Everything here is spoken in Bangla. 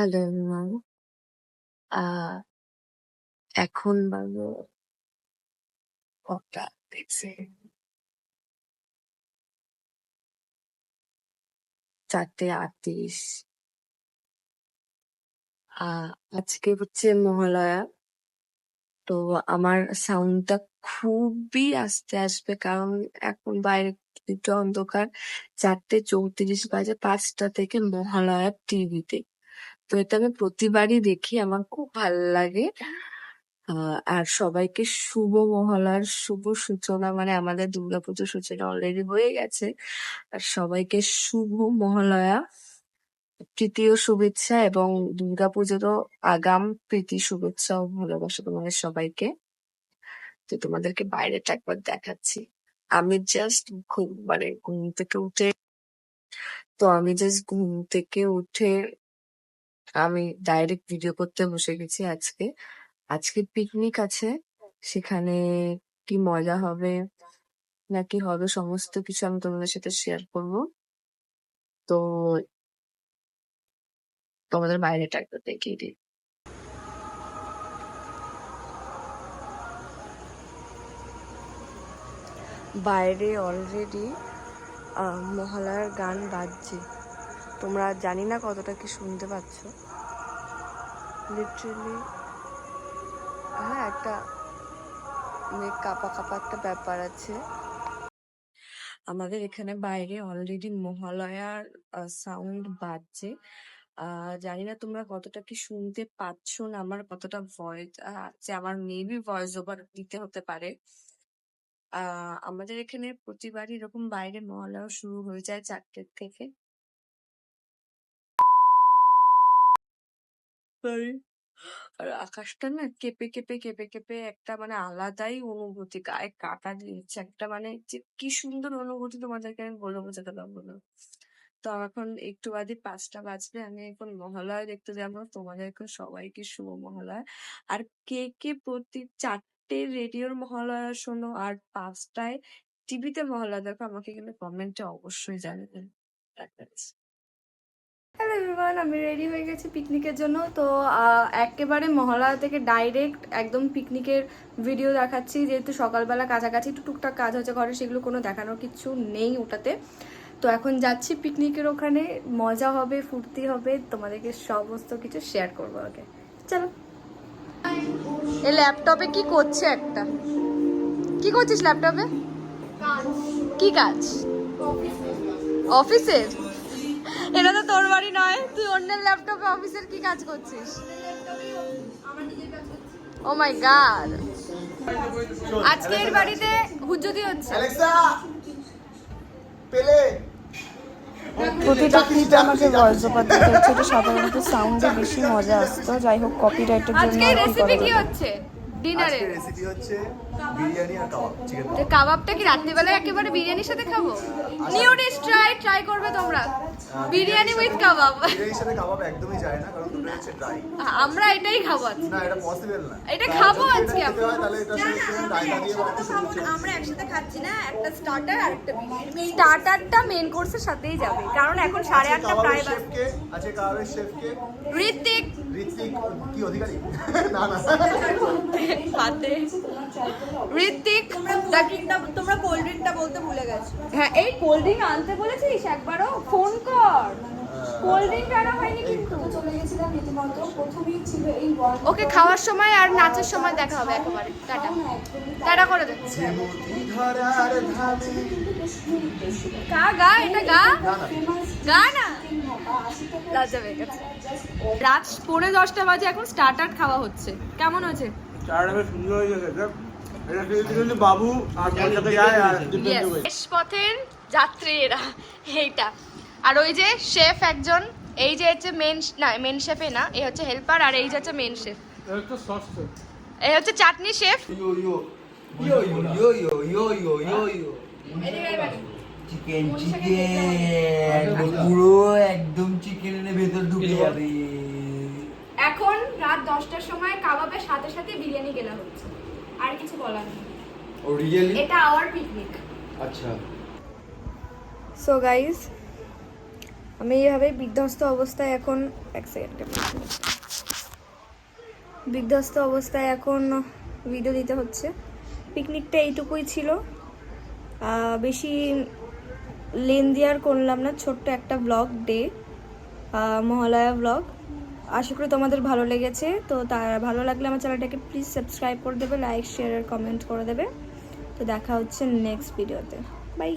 হ্যালো এভরিওয়ান আ, এখন বাজে কটা দেখছি ৪ঃ৩৮ আ, আজকে হচ্ছে মহালয়া। তো আমার সাউন্ডটা খুবই আস্তে আসবে কারণ এখন বাইরে অন্ধকার। ৪ঃ৩৪ বাজে পাঁচটা থেকে মহালয়ার টিভিতে। তো এটা আমি প্রতিবারই দেখি। আমার খুব ভালো লাগে। আর সবাইকে শুভ মহালয়ার শুভ সূচনা মানে আমাদের দুর্গাপুজোর সূচনা অলরেডি হয়ে গেছে। আর সবাইকে শুভ মহালয়া। তৃতীয় শুভেচ্ছা এবং দুর্গাপুজোরও আগাম প্রীতি শুভেচ্ছা ও ভালোবাসা তোমাদের সবাইকে। তো তোমাদেরকে বাইরেটা একবার দেখাচ্ছি। আমি জাস্ট ঘুম মানে ঘুম থেকে উঠে, তো আমি জাস্ট ঘুম থেকে উঠে আমি ডাইরেক্ট ভিডিও করতে বসে গেছি আজকে। আজকে পিকনিক আছে। সেখানে কি মজা হবে, নাকি হবে সমস্ত কিছু আমি তোমাদের সাথে শেয়ার করব। তো তোমাদের বাইরেটা একবার দেখিয়ে দিই। বাইরে অলরেডি মহালয়ার গান বাজছে। তোমরা জানি না কতটা কি শুনতে পাচ্ছ। লিটারেলি হ্যাঁ, একটা মেঘ কাপা কাঁপা একটা ব্যাপার আছে। আমাদের এখানে বাইরে অলরেডি মহালয়ার সাউন্ড বাজছে। জানি না তোমরা কতটা কি শুনতে পাচ্ছ না আমার কতটা ভয়েস আছে আমার মেবি ভয়েস ওভার দিতে হতে পারে। আমাদের এখানে প্রতিবারই এরকম বাইরে মহালয়া শুরু হয়ে যায় চারটের থেকে। সরি। আর আকাশটা না কেঁপে, কেঁপে, কেঁপে, কেঁপে একটা মানে আলাদাই অনুভূতি। গায়ে কাঁটা দিচ্ছে একটা মানে যে কি সুন্দর অনুভূতি তোমাদেরকে আমি বলে বোঝাতে পারব না। তো এখন একটু বাদে পাঁচটা বাজবে। আমি এখন মহালয়া দেখতে যাব। তোমাদেরকে সবাইকে শুভ মহালয়া। আর কে, কে প্রতি চারটে রেডিওর মহালয়া শোনো আর পাঁচটায় টিভিতে মহালয়া দেখো আমাকে কিন্তু কমেন্টে অবশ্যই জানাবেন। হ্যালো এভরিওয়ান আমি রেডি হয়ে গেছি পিকনিকের জন্য। তো একেবারে মহালয়া থেকে ডাইরেক্ট একদম পিকনিকের ভিডিও দেখাচ্ছি। যেহেতু সকালবেলা কাছাকাছি একটু টুকটাক কাজ হচ্ছে ঘরে সেগুলো কোনো দেখানোর কিছু নেই ওটাতে। তো এখন যাচ্ছি পিকনিকের ওখানে। মজা হবে ফুর্তি হবে তোমাদেরকে সমস্ত কিছু শেয়ার করব ওকে চলো। এই ল্যাপটপে কি করছে একটা? কি করছিস ল্যাপটপে কি কাজ? অফিসের এটা তো তোর বাড়ি নয় তুই অন্যের ল্যাপটপে অফিসের কি কাজ করছিস? ও মাই গড আজকের বাড়িতে হুজ্জতি হচ্ছে। প্রতিটা ক্লিপে আমাকে ভয়েস ওভার দিতে হচ্ছে এটা সাধারণত সাউন্ডে বেশি মজা আসতো। যাই হোক কপিরাইটের জন্য আজকে রেসিপি কি হচ্ছে? ডিনারে আজকে রেসিপি হচ্ছে বিরিয়ানি আর কাবাব চিকেন কাবাবটা কি রাত্রিবেলায় একেবারে বিরিয়ানির সাথে খাব? নিউ ডিশ ট্রাই ট্রাই করবে তোমরা। Biryani with kebab. বিরিয়ানির সাথে কাবাব একদমই যায় না কারণ দুটো হচ্ছে ড্রাই আমরা এটাই খাব আজকে। না এটা পসিবল না। এটা খাব আজকে হয় তাহলে এটা। আমরা একসাথে খাচ্ছি না একটা স্টার্টার আর একটা বিরিয়ানি। স্টার্টারটা মেন কোর্সের সাথেই যাবে কারণ এখন সাড়ে আজকে আটটা কাবাবের প্রায় বাজে। আজকে কাবাবের শেফকে ঋত্বিক। ঋত্বিক কি অধিকারী? না না। হাতে ঋত্বিক তোমরা কোল্ড ড্রিঙ্কটা তোমরা কোল্ড ড্রিঙ্কটা বলতে ভুলে গেছো। হ্যাঁ এই কোল্ড ড্রিঙ্ক আনতে বলেছিস? একবারও ফোন কর। কোল্ড ড্রিঙ্ক আনা হয়নি কিন্তু। ওকে খাওয়ার সময় আর নাচের সময় দেখা হবে একেবারে। টাটা। টাটা করে দে গা এটা গা। না না। গা না। লজ্জা পেয়ে গেছে। রাত পৌনে দশটা বাজে এখন স্টার্টার খাওয়া হচ্ছে। কেমন হচ্ছে চারটা সুন্দর হয়ে গেছে। বাবু আর পথের যাত্রী এরা এইটা। ওই যে শেফ একজন এই যে হচ্ছে মেন না মেন শেফে না এই হচ্ছে হেল্পার আর এই যে হচ্ছে মেন শেফ এই হচ্ছে চাটনি শেফ চিকেন চিকেন পুরো একদম চিকেনের ভেতর ঢুকে যাবে। এখন রাত দশটার সময় কাবাবের সাথে সাথে বিরিয়ানি কেনা হচ্ছে। আর কিছু বলার নেই। ও রিয়েলি এটা আওয়ার পিকনিক আচ্ছা। সো গাইস আমি এইভাবে বিধ্বস্ত অবস্থায় এখন এক সেকেন্ড বিধ্বস্ত অবস্থায় এখন ভিডিও দিতে হচ্ছে। পিকনিকটা এইটুকুই ছিল। বেশি লেন্দি আর করলাম না ছোট্ট একটা ব্লগ ডে মহালয়া ব্লগ আশা করি তোমাদের ভালো লেগেছে। তো তার ভালো লাগলে আমার চ্যানেলটাকে প্লিজ সাবস্ক্রাইব করে দেবে লাইক শেয়ার আর কমেন্ট করে দেবে। তো দেখা হচ্ছে নেক্সট ভিডিওতে বাই